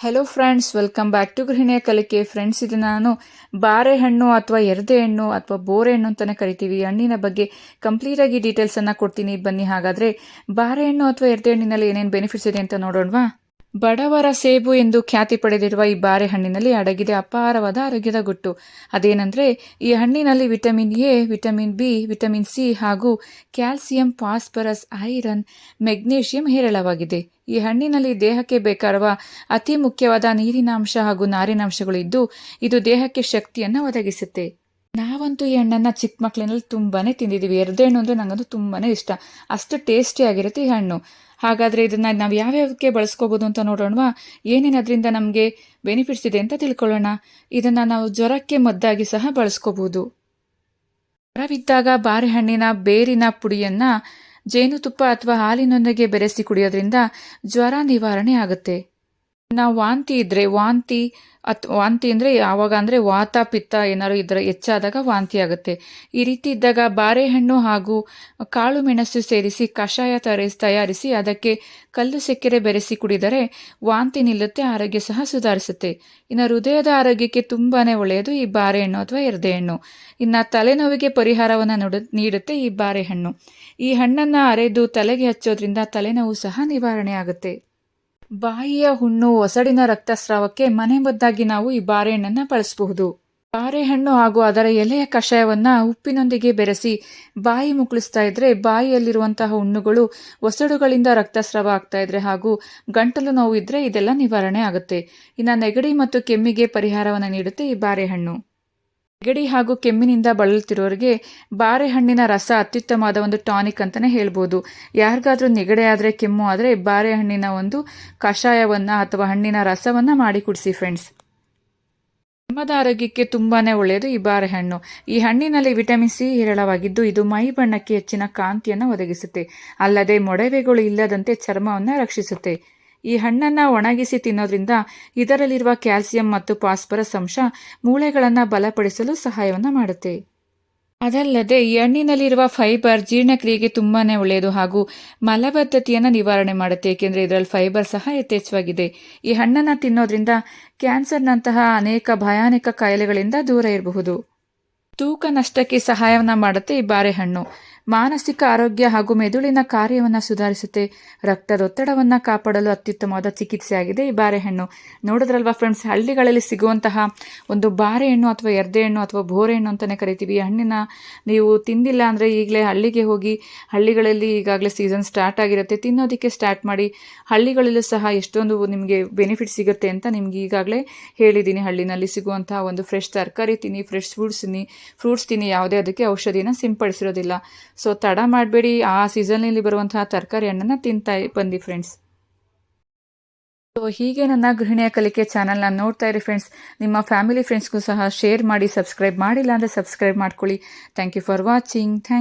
Hello friends welcome back to ಗೃಹಿಣಿಯ ಕಲಿಕೆ friends ಇದು ನಾನು ಬಾರೆಹಣ್ಣು ಅಥವಾ ಎರದೆ ಹಣ್ಣು ಅಥವಾ ಬೋರೆ ಹಣ್ಣು ಅಂತಲೇ ಕರಿತೀವಿ. ಹಣ್ಣಿನ ಬಗ್ಗೆ ಕಂಪ್ಲೀಟಾಗಿ ಡೀಟೇಲ್ಸನ್ನು ಕೊಡ್ತೀನಿ. ಬನ್ನಿ, ಹಾಗಾದರೆ ಬಾರೆಹಣ್ಣು ಅಥವಾ ಎರ್ದೆ ಹಣ್ಣಿನಲ್ಲಿ ಏನೇನು ಬೆನಿಫಿಟ್ಸ್ ಇದೆ ಅಂತ ನೋಡೋಣವಾ? ಬಡವರ ಸೇಬು ಎಂದು ಖ್ಯಾತಿ ಪಡೆದಿರುವ ಈ ಬಾರೆಹಣ್ಣಿನಲ್ಲಿ ಅಡಗಿದೆ ಅಪಾರವಾದ ಆರೋಗ್ಯದ ಗುಟ್ಟು. ಅದೇನೆಂದರೆ, ಈ ಹಣ್ಣಿನಲ್ಲಿ vitamin A, vitamin B, vitamin C ಹಾಗೂ ಕ್ಯಾಲ್ಸಿಯಂ, ಫಾಸ್ಫರಸ್, ಐರನ್, ಮೆಗ್ನೀಷಿಯಂ ಹೇರಳವಾಗಿದೆ. ಈ ಹಣ್ಣಿನಲ್ಲಿ ದೇಹಕ್ಕೆ ಬೇಕಾಗುವ ಅತಿ ಮುಖ್ಯವಾದ ನೀರಿನಾಂಶ ಹಾಗೂ ನಾರಿನಾಂಶಗಳು ಇದ್ದು, ಇದು ದೇಹಕ್ಕೆ ಶಕ್ತಿಯನ್ನು ಒದಗಿಸುತ್ತೆ. ನಾವಂತೂ ಈ ಹಣ್ಣನ್ನು ಚಿಕ್ಕ ಮಕ್ಕಳಿನಲ್ಲಿ ತುಂಬಾನೇ ತಿಂದಿದ್ದೀವಿ ಎರಡು ಹಣ್ಣು ಅಂದರೆ ನನಗಂತೂ ತುಂಬಾನೇ ಇಷ್ಟ. ಅಷ್ಟು ಟೇಸ್ಟಿಯಾಗಿರುತ್ತೆ ಈ ಹಣ್ಣು. ಹಾಗಾದರೆ ಇದನ್ನು ನಾವು ಯಾವ್ಯಾವಕ್ಕೆ ಬಳಸ್ಕೋಬೋದು ಅಂತ ನೋಡೋಣವಾ? ಏನೇನು ಅದರಿಂದ ನಮಗೆ ಬೆನಿಫಿಟ್ಸ್ ಇದೆ ಅಂತ ತಿಳ್ಕೊಳ್ಳೋಣ. ಇದನ್ನು ನಾವು ಜ್ವರಕ್ಕೆ ಮದ್ದಾಗಿ ಸಹ ಬಳಸ್ಕೋಬೋದು. ಜ್ವರವಿದ್ದಾಗ ಬಾರೆಹಣ್ಣಿನ ಬೇರಿನ ಪುಡಿಯನ್ನು ಜೇನುತುಪ್ಪ ಅಥವಾ ಹಾಲಿನೊಂದಿಗೆ ಬೆರೆಸಿ ಕುಡಿಯೋದ್ರಿಂದ ಜ್ವರ ನಿವಾರಣೆ ಆಗುತ್ತೆ. ನಾವು ವಾಂತಿ ಇದ್ದರೆ ವಾಂತಿ, ಅತ್ ವಾಂತಿ ಅಂದರೆ ಯಾವಾಗ ಅಂದರೆ ವಾತ ಪಿತ್ತ ಏನಾದ್ರು ಇದರ ಹೆಚ್ಚಾದಾಗ ವಾಂತಿ ಆಗುತ್ತೆ. ಈ ರೀತಿ ಇದ್ದಾಗ ಬಾರೆಹಣ್ಣು ಹಾಗೂ ಕಾಳು ಮೆಣಸು ಸೇರಿಸಿ ಕಷಾಯ ತಯಾರಿಸಿ ತಯಾರಿಸಿ ಅದಕ್ಕೆ ಕಲ್ಲು ಸಕ್ಕರೆ ಬೆರೆಸಿ ಕುಡಿದರೆ ವಾಂತಿ ನಿಲ್ಲುತ್ತೆ, ಆರೋಗ್ಯ ಸಹ ಸುಧಾರಿಸುತ್ತೆ. ಇನ್ನು ಹೃದಯದ ಆರೋಗ್ಯಕ್ಕೆ ತುಂಬಾ ಒಳ್ಳೆಯದು ಈ ಬಾರೆಹಣ್ಣು ಅಥವಾ ಎರ್ದೆಹಣ್ಣು. ಇನ್ನು ತಲೆನೋವಿಗೆ ಪರಿಹಾರವನ್ನು ನೋಡ, ನೀಡುತ್ತೆ ಈ ಬಾರೆಹಣ್ಣು. ಈ ಹಣ್ಣನ್ನು ಅರೆದು ತಲೆಗೆ ಹಚ್ಚೋದ್ರಿಂದ ತಲೆನೋವು ಸಹ ನಿವಾರಣೆ ಆಗುತ್ತೆ. ಬಾಯಿಯ ಹುಣ್ಣು ಒಸಡಿನ ರಕ್ತಸ್ರಾವಕ್ಕೆ ಮನೆಮದ್ದಾಗಿ ನಾವು ಈ ಬಾರೆಹಣ್ಣನ್ನು ಬಳಸಬಹುದು. ಬಾರೆಹಣ್ಣು ಹಾಗೂ ಅದರ ಎಲೆಯ ಕಷಾಯವನ್ನ ಉಪ್ಪಿನೊಂದಿಗೆ ಬೆರೆಸಿ ಬಾಯಿ ಮುಕ್ಕಳಿಸ್ತಾ ಇದ್ರೆ ಬಾಯಿಯಲ್ಲಿರುವಂತಹ ಹುಣ್ಣುಗಳು ಒಸಡುಗಳಿಂದ ರಕ್ತಸ್ರಾವ ಆಗ್ತಾ ಇದ್ರೆ ಹಾಗೂ ಗಂಟಲು ನೋವು ಇದ್ರೆ ಇದೆಲ್ಲ ನಿವಾರಣೆ ಆಗುತ್ತೆ. ಇನ್ನು ನೆಗಡಿ ಮತ್ತು ಕೆಮ್ಮಿಗೆ ಪರಿಹಾರವನ್ನು ನೀಡುತ್ತೆ ಈ ಬಾರೆಹಣ್ಣು. ನೆಗಡಿ ಹಾಗೂ ಕೆಮ್ಮಿನಿಂದ ಬಳಲುತ್ತಿರೋರಿಗೆ ಬಾರೆಹಣ್ಣಿನ ರಸ ಅತ್ಯುತ್ತಮವಾದ ಒಂದು ಟಾನಿಕ್ ಅಂತಲೇ ಹೇಳ್ಬೋದು. ಯಾರಿಗಾದ್ರೂ ನೆಗಡಿ ಆದರೆ, ಕೆಮ್ಮು ಆದರೆ ಬಾರೆಹಣ್ಣಿನ ಒಂದು ಕಷಾಯವನ್ನು ಅಥವಾ ಹಣ್ಣಿನ ರಸವನ್ನು ಮಾಡಿ ಕುಡಿಸಿ ಫ್ರೆಂಡ್ಸ್ ಚರ್ಮದ ಆರೋಗ್ಯಕ್ಕೆ ತುಂಬಾ ಒಳ್ಳೆಯದು ಈ ಬಾರೆಹಣ್ಣು ಈ ಹಣ್ಣಿನಲ್ಲಿ ವಿಟಮಿನ್ ಸಿ ಹೇರಳವಾಗಿದ್ದು ಇದು ಮೈ ಬಣ್ಣಕ್ಕೆ ಹೆಚ್ಚಿನ ಕಾಂತಿಯನ್ನು ಒದಗಿಸುತ್ತೆ. ಅಲ್ಲದೆ ಮೊಡವೆಗಳು ಇಲ್ಲದಂತೆ ಚರ್ಮವನ್ನು ರಕ್ಷಿಸುತ್ತೆ. ಈ ಹಣ್ಣನ್ನು ಒಣಗಿಸಿ ತಿನ್ನೋದ್ರಿಂದ ಇದರಲ್ಲಿರುವ ಕ್ಯಾಲ್ಸಿಯಂ ಮತ್ತು ಫಾಸ್ಫರಸ್ ಅಂಶ ಮೂಳೆಗಳನ್ನು ಬಲಪಡಿಸಲು ಸಹಾಯವನ್ನು ಮಾಡುತ್ತೆ. ಅದಲ್ಲದೆ ಈ ಹಣ್ಣಿನಲ್ಲಿರುವ ಫೈಬರ್ ಜೀರ್ಣಕ್ರಿಯೆಗೆ ತುಂಬಾ ಒಳ್ಳೆಯದು ಹಾಗೂ ಮಲಬದ್ಧತೆಯನ್ನು ನಿವಾರಣೆ ಮಾಡುತ್ತೆ, ಏಕೆಂದರೆ ಇದರಲ್ಲಿ ಫೈಬರ್ ಸಹ ಯಥೇಚ್ಛವಾಗಿದೆ. ಈ ಹಣ್ಣನ್ನು ತಿನ್ನೋದ್ರಿಂದ ಕ್ಯಾನ್ಸರ್ನಂತಹ ಅನೇಕ ಭಯಾನಕ ಕಾಯಿಲೆಗಳಿಂದ ದೂರ ಇರಬಹುದು. ತೂಕ ನಷ್ಟಕ್ಕೆ ಸಹಾಯವನ್ನು ಮಾಡುತ್ತೆ ಈ ಬಾರೆಹಣ್ಣು ಮಾನಸಿಕ ಆರೋಗ್ಯ ಹಾಗೂ ಮೆದುಳಿನ ಕಾರ್ಯವನ್ನು ಸುಧಾರಿಸುತ್ತೆ. ರಕ್ತದೊತ್ತಡವನ್ನು ಕಾಪಾಡಲು ಅತ್ಯುತ್ತಮವಾದ ಚಿಕಿತ್ಸೆಯಾಗಿದೆ ಈ ಬಾರೆಹಣ್ಣು ನೋಡಿದ್ರಲ್ವಾ ಫ್ರೆಂಡ್ಸ್, ಹಳ್ಳಿಗಳಲ್ಲಿ ಸಿಗುವಂತಹ ಒಂದು ಬಾರೆಹಣ್ಣು ಅಥವಾ ಎರ್ದೆಹಣ್ಣು ಅಥವಾ ಬೋರೆಹಣ್ಣು ಅಂತಲೇ ಕರಿತೀವಿ. ಈ ಹಣ್ಣಿನ ನೀವು ತಿಂದಿಲ್ಲ ಅಂದರೆ ಈಗಲೇ ಹಳ್ಳಿಗೆ ಹೋಗಿ ಹಳ್ಳಿಗಳಲ್ಲಿ ಈಗಾಗಲೇ ಸೀಸನ್ ಸ್ಟಾರ್ಟ್ ಆಗಿರುತ್ತೆ. ತಿನ್ನೋದಕ್ಕೆ ಸ್ಟಾರ್ಟ್ ಮಾಡಿ ಹಳ್ಳಿಗಳಲ್ಲೂ ಸಹ ಎಷ್ಟೊಂದು ನಿಮಗೆ ಬೆನಿಫಿಟ್ ಸಿಗುತ್ತೆ ಅಂತ ನಿಮ್ಗೆ ಈಗಾಗಲೇ ಹೇಳಿದ್ದೀನಿ. ಹಳ್ಳಿನಲ್ಲಿ ಸಿಗುವಂತಹ ಒಂದು ಫ್ರೆಶ್ ತರಕಾರಿ ತಿನ್ನಿ, ಫ್ರೆಶ್ ಫ್ರೂಟ್ಸ್ ತಿನ್ನಿ ಫ್ರೂಟ್ಸ್ ತಿನ್ನಿ, ಯಾವುದೇ ಅದಕ್ಕೆ ಔಷಧಿನ ಸಿಂಪಡಿಸಿರೋದಿಲ್ಲ. ಸೊ ತಡ ಮಾಡಬೇಡಿ. ಆ ಸೀಸನ್ನಲ್ಲಿ ಬರುವಂತಹ ತರಕಾರಿ ಹಣ್ಣನ್ನು ತಿಂತಾ ಬಂದಿ ಫ್ರೆಂಡ್ಸ್ ಸೊ ಹೀಗೆ ನನ್ನ ಗೃಹಿಣಿಯ ಕಲಿಕೆ ಚಾನಲ್ನ ನೋಡ್ತಾ ಇರಿ ಫ್ರೆಂಡ್ಸ್ ನಿಮ್ಮ ಫ್ಯಾಮಿಲಿ ಫ್ರೆಂಡ್ಸ್ಗೂ ಸಹ ಶೇರ್ ಮಾಡಿ ಸಬ್ಸ್ಕ್ರೈಬ್ ಮಾಡಿಲ್ಲ ಅಂದರೆ ಸಬ್ಸ್ಕ್ರೈಬ್ ಮಾಡ್ಕೊಳ್ಳಿ. Thank you for watching thank